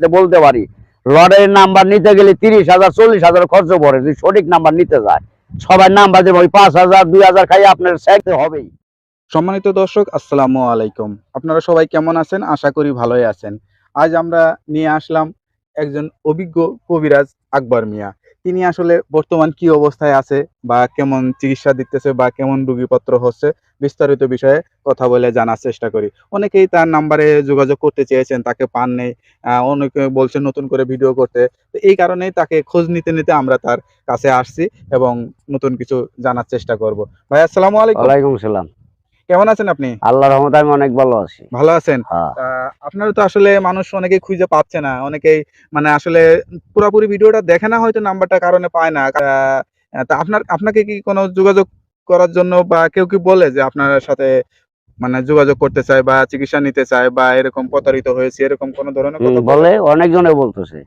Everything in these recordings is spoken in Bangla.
যে বলতে পারি লটারি নাম্বার নিতে গেলে তিরিশ হাজার, চল্লিশ হাজার খরচ পড়ে, যদি সঠিক নাম্বার নিতে যায়, সবাই নাম্বার দেবে, ওই পাঁচ হাজার, দুই হাজার খাই আপনার সাইতে হবেই। সম্মানিত দর্শক, আসসালামু আলাইকুম। আপনারা সবাই কেমন আছেন? আশা করি ভালোই আছেন। আজ আমরা নিয়ে আসলাম একজন অভিজ্ঞ কবিরাজ আকবর মিয়া। তিনি আসলে বর্তমান কি অবস্থায় আছে বা কেমন চিকিৎসা দিতেছে বা কেমন রুগীপত্র হচ্ছে বিস্তারিত বিষয়ে কথা বলে জানার চেষ্টা করি। অনেকেই তার নাম্বারে যোগাযোগ করতে চেয়েছেন, তাকে পান নেই অনেকে বলছেন নতুন করে ভিডিও করতে। তো এই কারণেই তাকে খোঁজ নিতে নিতে আমরা তার কাছে আসছি এবং নতুন কিছু জানার চেষ্টা করব। ভাই, আসসালামু আলাইকুম। ওয়ালাইকুম সালাম। কেমন আছেন আপনি? আল্লাহ রহমত আমি অনেক ভালো আছি। ভালো আছেন? হ্যাঁ। আপনারা তো আসলে মানুষ অনেকেই খুঁজে পাচ্ছে না অনেকেই মানে আসলে পুরোপুরি ভিডিওটা দেখে না হয়তো নাম্বারটা কারণে পায় না। তা আপনার আপনাকে কি কোনো যোগাযোগ করার জন্য বা কেউ কি বলে যে আপনার সাথে মানে যোগাযোগ করতে চায় বা চিকিৎসা নিতে চায় বা এরকম প্রতারিত হয়েছে এরকম কোনো ধরনের বলে? অনেকজনে বলতেছে।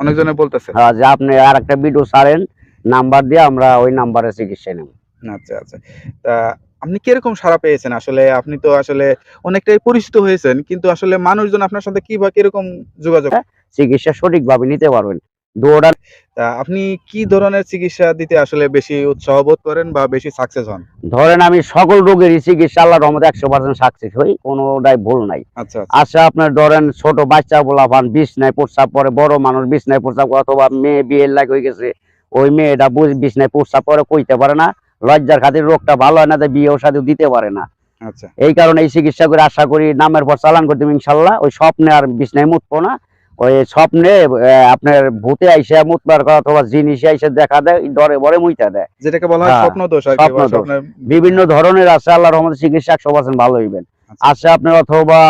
অনেকজনে বলতেছে? হ্যাঁ যে আপনি আর একটা ভিডিও ছাড়েন নাম্বার দিয়ে আমরা ওই নাম্বারে চিকিৎসা নেব। আচ্ছা আচ্ছা। তা আপনি কীরকম সাড়া পেয়েছেন? আসলে আপনি তো আসলে অনেকটাই পরিচিত হয়েছেন কিন্তু আসলে মানুষজন আপনার সাথে কি বা কীরকম যোগাযোগ? চিকিৎসা সঠিকভাবে নিতে পারবেন। দৌড়ান আপনি কি ধরনের চিকিৎসা দিতে আসলে বেশি উৎসাহ বোধ করেন বা বেশি সাকসেস হন? ধরেন আমি সকল রোগেরই চিকিৎসা আল্লাহ রহমতে একশো পার্সেন্ট সাকসেস হই কোনোটাই ভুল নাই। আচ্ছা আচ্ছা। আচ্ছা আপনার ধরেন ছোট বাচ্চা বলা পান বিছনায় প্রস্রাব পরে বড় মানুষ বিছনায় প্রস্রাব করে অথবা মেয়ে বিয়ের লাগ হয়ে গেছে ওই মেয়েটা বুঝ বিছনায় প্রস্রাব পরে কইতে পারে না। লজ্জার খাতির রোগটা ভালো হয় না তাই বিয়েও সাথে দিতে পারে না। আচ্ছা। এই কারণে এই চিকিৎসা করে আশা করি নামের পর চালান করতে ইনশাল্লাহ। ওই স্বপ্নে আর বিছনায় মুতবো না। ওই স্বপ্নে আপনার ভূতে আইসে মুতবার কথা অথবা জিনিসে আইসে দেখা দেয় ডরে বরে মুইতা দেয়। যেটাকে বলা হয় হ্যাঁ, স্বপ্ন দোষ আর স্বপ্ন দোষ। বিভিন্ন ধরনের আছে আল্লাহ রহমতে চিকিৎসা একশো পার্সেন্ট ভালো হইবেন। আচ্ছা। আছে আপনার অথবা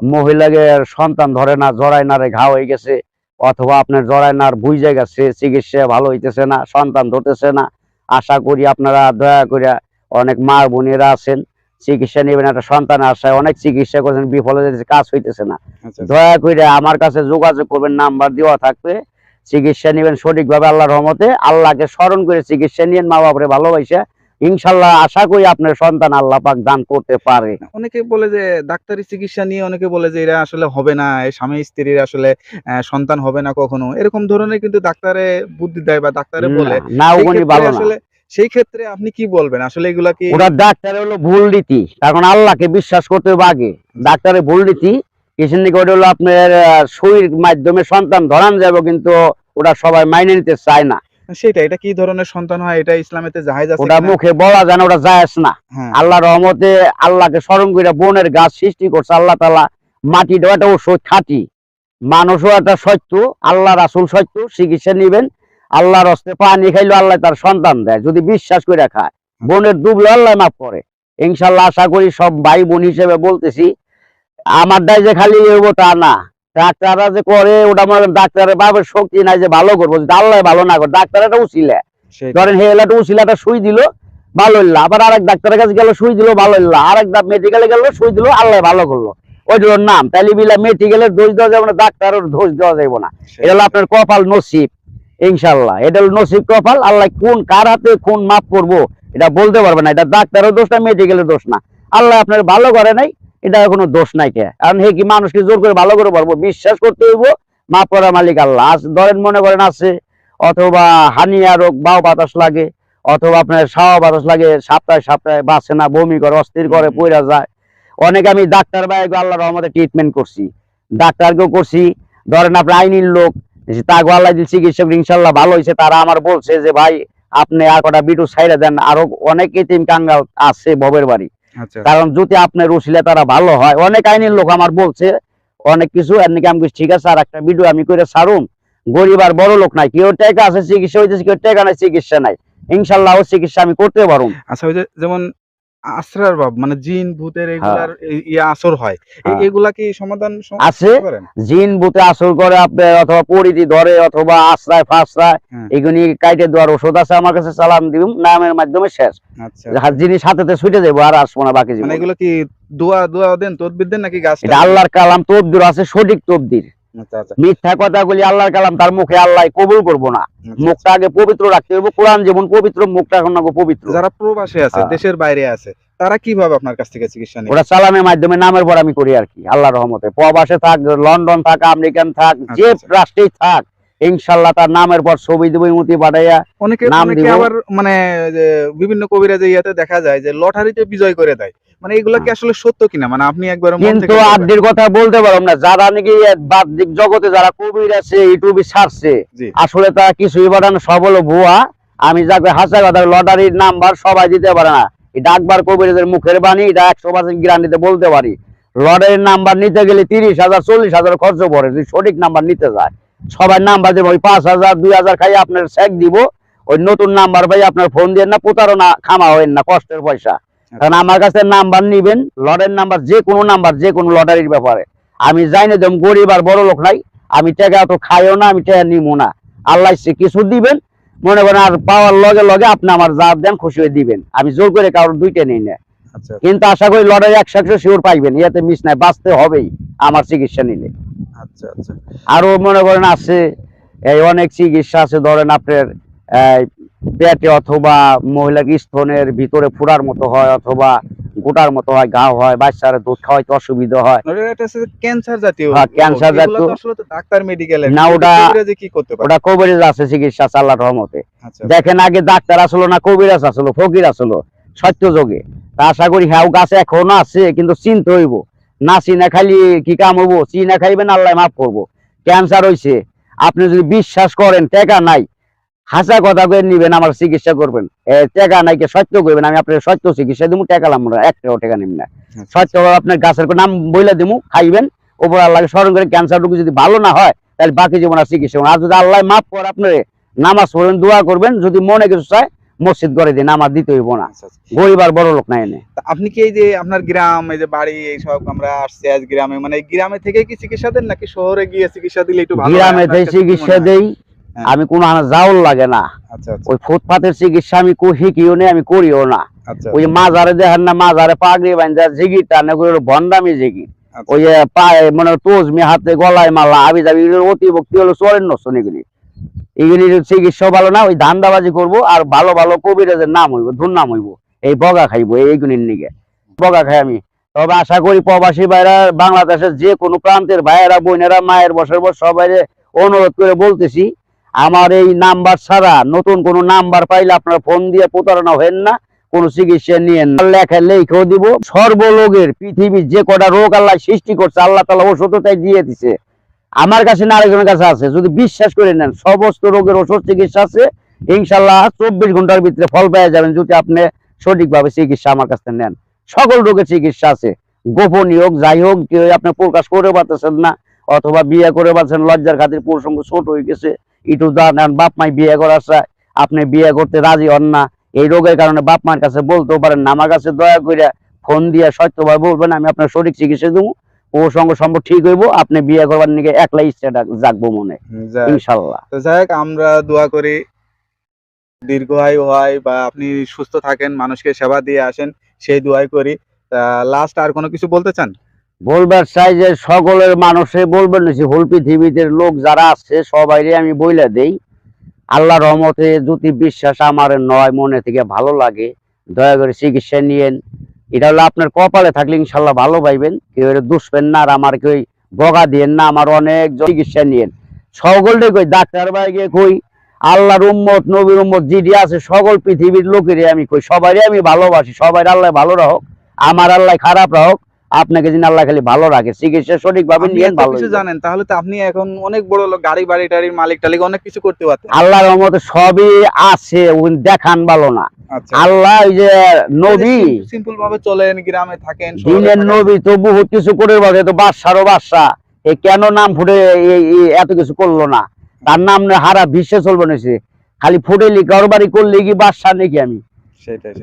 মহিলাকে সন্তান ধরে না জরায় না রে ঘা হয়ে গেছে অথবা আপনার জরায় না বুঝে গেছে চিকিৎসা ভালো হইতেছে না সন্তান ধরতেছে না। আশা করি আপনারা দয়া করে অনেক মা বোনেরা আছেন চিকিৎসা নেবেন একটা সন্তান আশায় অনেক চিকিৎসা করছেন বিফল হয়েছে কাজ হইতেছে না। আচ্ছা দয়া করে আমার কাছে যোগাযোগ করবেন নাম্বার দেওয়া থাকবে চিকিৎসা নেবেন সঠিকভাবে আল্লাহর রহমতে আল্লাহকে স্মরণ করে চিকিৎসা নিয়েন মা বাপরে ভালোবাসে। ইনশাল্লাহ আশা করি আপনার সন্তান আল্লাহ পাক দান করতে পারে। অনেকে বলে যে ডাক্তারি চিকিৎসা নিয়ে অনেকে বলে যে এরা আসলে হবে না এই স্বামী স্ত্রীর আসলে সন্তান হবে না কখনো। এরকম ধরনের কিন্তু ডাক্তারে বুদ্ধি দেয় বা ডাক্তারে বলে। না, ওগুলি ক্ষেত্রে ভালো না। আসলে সেই ক্ষেত্রে আপনি কি বলবেন? আসলে এগুলা কি ওরা ডাক্তার হলো ভুল রীতি কারণ আল্লাহকে বিশ্বাস করতে হবে আগে। ডাক্তারের ভুল রীতি নাকি ওটা হলো আপনার শরীর মাধ্যমে সন্তান ধরান যাবে কিন্তু ওরা সবাই মাইনে নিতে চায় না। সেটা এটা কি ধরনের সন্তান হয়? এটা ইসলামেতে জাহেজ আছে ওটা মুখে বলা যায় না ওটা জায়েজ না। হ্যাঁ। আল্লাহ রহমতে আল্লাহকে স্মরণ করে বনের গাছ সৃষ্টি করছে আল্লাহ তালা মাটি দেওয়া একটা ওষুধ খাটি। মানুষও একটা সত্য আল্লাহ রাসুল সত্য চিকিৎসা নিবেন আল্লাহর হস্তে পানি খাইলে আল্লাহ তার সন্তান দেয়। যদি বিশ্বাস করে খায় বোনের ডুবলে আল্লাহ মাফ করে। ইনশাল্লাহ আশা করি সব ভাই বোন হিসেবে বলতেছি আমার দায় যে খালি হইব তা না। ডাক্তাররা যে করে ওটা মনে করেন ডাক্তারের বাবার শক্তি নাই যে ভালো করব। আল্লাহ ভালো না করে ডাক্তার একটা উচিলে ধরেন হে এলাটা উচিলাটা সুই দিল ভালো হইল। আবার আরেক ডাক্তারের কাছে গেল সুই দিল ভালো হইল। আরেক মেডিকেলে গেল সুই দিল আল্লাহ ভালো করল। নাম তাইলে বিলা মেডিকেলের দোষ দেওয়া যাবে না ডাক্তারের দোষ দেওয়া যাবে না। এটা হলো আপনার কপাল নসিব ইনশাল্লাহ এটা হলো নসিব কপাল আল্লাহ কোন কার হাতে কোন মাপ করব এটা বলতে পারবে না। এটা ডাক্তারের দোষ না মেডিকেলের দোষ না। আল্লাহ আপনার ভালো করে নাই এটা কোনো দোষ নাই কে? কারণ হে কি মানুষকে জোর করে ভালো করে পারব বিশ্বাস করতে হইব মাপ করার মালিক আল্লাহ। ধরেন মনে করেন আছে অথবা হানিয়া রোগ বাও বাতাস লাগে অথবা আপনার সাওয়া বাতাস লাগে সপ্তাহে সপ্তাহে বাঁচে না বমি করে অস্থির করে। পইরা যায়। অনেক আমি ডাক্তার ভাই আল্লাহ রহমতে ট্রিটমেন্ট করছি। ডাক্তারকেও করছি। ধরেন আপনার আইনির লোক তাকে আল্লাহ দিল চিকিৎসক ইনশাল্লাহ ভালো হয়েছে তারা আমার বলছে যে ভাই আপনি আর কটা বিটু সাইডে দেন আরও অনেক এতিম কাঙ্গাল আছে ববের বাড়ি। কারণ যদি আপনার উশিলে তারা ভালো হয় অনেক আইনের লোক আমার বলছে অনেক কিছু এর নাকি আমি ঠিক আছে আর একটা ভিডিও আমি করে সারুম গরিব আর বড় লোক নাই কেউ টেকা আছে চিকিৎসা হইতেছে কেউ টেকা নাই চিকিৎসা নাই। ইনশাল্লাহ চিকিৎসা আমি করতে পারুন আচ্ছা ওই যে যেমন আশ্রার ভাব মানে জিন ভূতের হ্যাঁ। এগুলার ইয়ে আসর হয়। হ্যাঁ। এগুলা কি সমাধান আছে। জিন বুতে আসর করে আপনার অথবা পরিধি ধরে অথবা আশ্রয় ফাশ্রয় হ্যাঁ। এগুলি কাইটে দেওয়ার ওষুধ আছে আমার কাছে চালান দিব নামের মাধ্যমে শেষ। আচ্ছা। যার জিনিস ছুটে যাব আর আসব না বাকি মানে জীবন। এগুলো কি দোয়া দোয়া দেন তদবির দেন নাকি গাছ এটা আল্লাহর কালাম তবদির আছে সঠিক তবদির আচ্ছা আচ্ছা মিথ্যা কথাগুলি আল্লাহর কালাম তার মুখে আল্লাহ কবুল করব না। আচ্ছা। মুখটা আগে পবিত্র রাখতে হবে। কোরআন যেমন পবিত্র মুখটা এখন পবিত্র। যারা প্রবাসে আছে হ্যাঁ। দেশের বাইরে আছে তারা কীভাবে আপনার কাছ থেকে চিকিৎসা নেয় ওরা চালানের মাধ্যমে নামের পর আমি করি আর কি আল্লাহ রহমতে। প্রবাসে থাক লন্ডন থাক আমেরিকান থাক যে আচ্ছা। রাষ্ট্রেই থাক ইনশাল্লাহ তার নামের পর ছবি দেবো ইমতি পাঠাইয়া অনেকে নাম আবার মানে যে বিভিন্ন কবিরাজে ইয়াতে দেখা যায় যে লটারিতে বিজয় করে দেয়। মানে এগুলো কি আসলে সত্য কিনা? মানে আপনি একবার কিন্তু থেকে কথা বলতে পারলাম না। যারা নাকি বাহ্যিক জগতে যারা কবির আছে ইউটিউবে ছাড়ছে আসলে তারা কিছুই পারে না সব হলো ভুয়া। আমি যাকে হাসা কথা লটারির নাম্বার সবাই দিতে পারে না। এটা আকবর কবিরদের মুখের বাণী এটা একশো পার্সেন্ট গ্যারান্টিতে বলতে পারি। লটারির নাম্বার নিতে গেলে তিরিশ হাজার চল্লিশ হাজার খরচ পড়ে। যদি সঠিক নাম্বার নিতে যায় সবাই নাম্বার দেবো। ওই পাঁচ হাজার দুই হাজার খাই আপনার চেক দিব। ওই নতুন নাম্বার ভাই আপনার ফোন দিয়ে না প্রতারণা খামা হইন না কষ্টের পয়সা। কারণ আমার কাছে নাম্বার নিবেন লটারির নাম্বার যে কোনো নাম্বার যে কোনো লটারির ব্যাপারে। আমি জানি দেম গরিব আর বড় লোক নাই আমি টাকা তো খাইও না আমি টাকা নিবো না। আল্লাহ ইচ্ছে কিছু দিবেন মনে করেন আর পাওয়ার লগে লগে আপনি আমার যা দেন খুশি হয়ে দিবেন। আমি জোর করে কারোর দুইটা নেই না। আচ্ছা। কিন্তু আশা করি লটারি একশো একশো শিওর পাইবেন ইয়াতে মিস নাই বাঁচতে হবেই আমার চিকিৎসা নিলে। আচ্ছা আচ্ছা। আরও মনে করেন আছে এই অনেক চিকিৎসা আছে ধরেন আপনার পেটে অথবা মহিলার স্তনের ভিতরে ফুরার মতো হয় অথবা গোটার মতো হয় ঘা হয় বাচ্চারা দুধ খাওয়াইতে অসুবিধা হয়। ক্যান্সার জাতীয় হ্যাঁ, ক্যান্সার জাতীয়- ডাক্তার মেডিকেল না, ওটা- কি করতে পারে? ওটা কবিরাজ আছে চিকিৎসা আছে আল্লাহর রহমতে আচ্ছা। দেখেন আগে ডাক্তার আসলো না কবিরাজ আসলো ফকির আসলো সত্য যোগে। তা আশা করি হ্যাঁ গাছে এখনও আছে কিন্তু চিনতে হইব। না চিনা খালি কি কাম হইব? চিনা খাইবেন আল্লাহ মাফ করব। ক্যান্সার হইছে। আপনি যদি বিশ্বাস করেন টাকা নাই হাসা কথা করে নিবেন আমার চিকিৎসা করবেন। টাকা নাই কে সত্য করবেন আমি আপনার সত্য চিকিৎসা দিব টাকা লাম না একটাও টাকা নিব না। আচ্ছা। সত্য আপনার গাছের নাম বইলে দিব খাইবেন ওপর আল্লাহকে স্মরণ করে ক্যান্সার রোগী যদি ভালো না হয় তাহলে বাকি জীবন আর চিকিৎসা আর যদি আল্লাহ মাফ করে আপনার নামাজ পড়বেন দোয়া করবেন যদি মনে কিছু চায় মসজিদ করে দিন আমার দিতে হইব না। আচ্ছা, আচ্ছা। গরিব আর বড় লোক নাই এনে। আপনি কি এই যে আপনার গ্রাম এই যে বাড়ি এই সব আমরা আসছি আজ গ্রামে মানে গ্রামে থেকে কি চিকিৎসা দেন নাকি শহরে গিয়ে চিকিৎসা দিলে একটু গ্রামে আপনার দেই কাছে কি মনে চিকিৎসা দেই। আমি কোনো যাওয়ার লাগে না। আচ্ছা আচ্ছা। ওই ফুটপাতের চিকিৎসা আমি শিখিও নেই আমি করিও না। আচ্ছা ওই মাজারে দেখেন না মাজারে পাগড়ি বান্ধা জিগির টানে জিগির। আচ্ছা। ওই যে পায়ে মানে তোজমি হাতে গলায় মালা আবি যাবি এগুলো অতি ভক্তি হলো চরেন নষ্ট এগুলি। এগুলির চিকিৎসা ভালো না ওই ধান্দাবাজি করব আর ভালো ভালো কবিরাজের নাম হইব ধুর নাম হইব। এই বগা খাইবো এইগুলির নিগে। বগা খাই আমি। তবে আশা করি প্রবাসী ভাইরা বাংলাদেশের যে কোনো প্রান্তের ভাইয়েরা বোনেরা মায়ের বছর বস সবাই অনুরোধ করে বলতেছি আমার এই নাম্বার ছাড়া নতুন কোনো নাম্বার পাইলে আপনারা ফোন দিয়ে প্রতারণা হবেন না, কোন চিকিৎসা নিয়েন না। লেখা লেখেও দিব, সর্বলোকের পৃথিবীর যে কটা রোগ আল্লাহ সৃষ্টি করছে, আল্লাহ তালা ওষুধ তাই দিয়ে দিছে। আমার কাছে না আরেকজনের কাছে আছে, যদি বিশ্বাস করে নেন, সমস্ত রোগের ওষুধ চিকিৎসা আছে ইনশাল্লাহ চব্বিশ ঘণ্টার ভিতরে ফল পেয়ে যাবেন যদি আপনি সঠিকভাবে চিকিৎসা আমার কাছ নেন। সকল রোগের চিকিৎসা আছে। গোপনীয় হোক, যাই হোক আপনি প্রকাশ করে পারতেছেন না, অথবা বিয়ে করে পারছেন, লজ্জার খাতির প্রসঙ্গ ছোট হয়ে গেছে একটু দাঁড়ান বাপ মাই বিয়ে করার চায় আপনি বিয়ে করতে রাজি হন না এই রোগের কারণে বাপ মার কাছে বলতেও পারেন না। আমার কাছে দয়া করে ফোন দিয়ে সত্যভাবে বলবেন আমি আপনার সঠিক চিকিৎসা দেবো ও সঙ্গ সম্ভব ঠিক হইব আপনি বিয়ে করবার নিকে একলা ইচ্ছাটা জাগবো মনে। ইনশাল্লাহ। তো যাই হোক, আমরা দোয়া করি দীর্ঘায়ু হয় বা আপনি সুস্থ থাকেন মানুষকে সেবা দিয়ে আসেন সেই দোয়াই করি। লাস্ট আর কোনো কিছু বলতে চান? বলবার চাই যে সকলের মানুষে বলবেন না যে হোল পৃথিবীতে লোক যারা আছে, সবাইরে আমি বইলা দেই। আল্লাহ রহমতে যদি বিশ্বাস আমার নয়, মনে থেকে ভালো লাগে। দয়া করে চিকিৎসা নিয়েন। এটা হলো আপনার কপালে থাকলে ইনশাল্লাহ ভালো পাইবেন। কেউ দুষবেন না, আর আমার কেউ বগা দিয়েন না, আমার অনেক চিকিৎসা নিয়েন। সকলটা কই, ডাক্তার বাইকে কই, আল্লাহর উম্মত, নবীর উম্মত জিডি আছে, সকল পৃথিবীর লোকেরই আমি কই সবারই আমি ভালোবাসি সবাই আল্লাহ ভালো রাখুক, আমার আল্লাহ খারাপ রাখুক। আপনাকে যিনি আল্লাহ খালি ভালো রাখে চিকিৎসা সঠিকভাবে নিয়েন ভালো জানেন তাহলে তো আপনি এখন অনেক বড় লোক গাড়ি বাড়ি টাড়ির মালিক টালিক অনেক কিছু করতে পারতেন। আল্লাহর রহমতে সবই আছে দেখান ভালো না। আচ্ছা। আল্লাহ ওই যে নবী সিম্পল ভাবে চলেন গ্রামে থাকেন দিনের। নবী তো বহুত কিছু করে বলে তো বাদশারও বাদশা এ কেন নাম ফুটে এত কিছু করল না? তার নাম হারা বিশ্বে চলবে না সে। খালি ফুটে লি কারবারি করলে কি বাদশা নাকি আমি।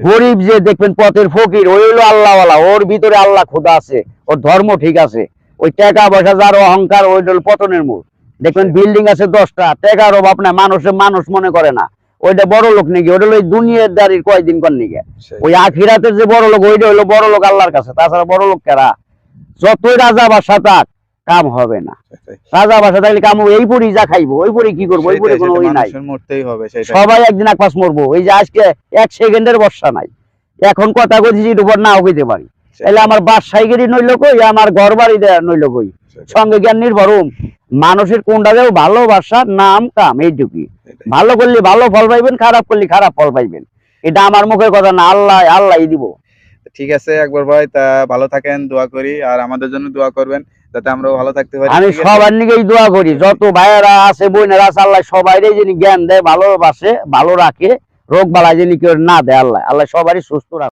গরিব যে দেখবেন পথের ফকির ওই হলো আল্লাহওয়ালা ওর ভিতরে আল্লাহ খোদা আছে ওর ধর্ম ঠিক আছে ওই টাকা পয়সা যার অহংকার ওই হলো পতনের মূল। দেখবেন বিল্ডিং আছে দশটা টাকার অভাব না মানুষের মানুষ মনে করে না। ওইটা বড় লোক নাকি ওটা হলো ওই দুনিয়ার দাঁড়িয়ে কয়দিন কর নাকি। ওই আখিরাতের যে বড় লোক ওইটা হলো বড় লোক আল্লাহর কাছে তাছাড়া বড় লোক কারা? যতই রাজা বা থাক কাম হবে না। রাজা বাসা থাকলে কাম এই পরি যা খাইবো ওই পরি কি করব ওই পরি কোনো ওই নাই। সবাই একদিন একপাশ মরবো এই যে আজকে এক সেকেন্ডের বর্ষা নাই। এখন কথা কইছি উপর নাও কইতে পারি। তাহলে আমার বাসাইগিরি নইল কই আমার ঘর বাড়ি দেয়া নইল কই। সঙ্গে জ্ঞান নির্ভরম মানুষের কোনটা দেও ভালোবাসা নাম কাম এইটুকুই। ভালো করলে ভালো ফল পাইবেন খারাপ করলে খারাপ ফল পাইবেন। এটা আমার মুখের কথা না আল্লাহ আল্লাহ দিব। ঠিক আছে একবার ভাই তা ভালো থাকেন দোয়া করি আর আমাদের জন্য দোয়া করবেন। যাতে আমরা ভালো থাকতে পারি। আমি সবার নিকেই দোয়া করি যত ভাইয়েরা আছে বোনেরা আছে আল্লাহ সবাই যিনি জ্ঞান দেয় ভালোবাসে ভালো রাখে রোগ বালা যিনি কেউ না দেয় আল্লাহ আল্লাহ সবারই সুস্থ রাখে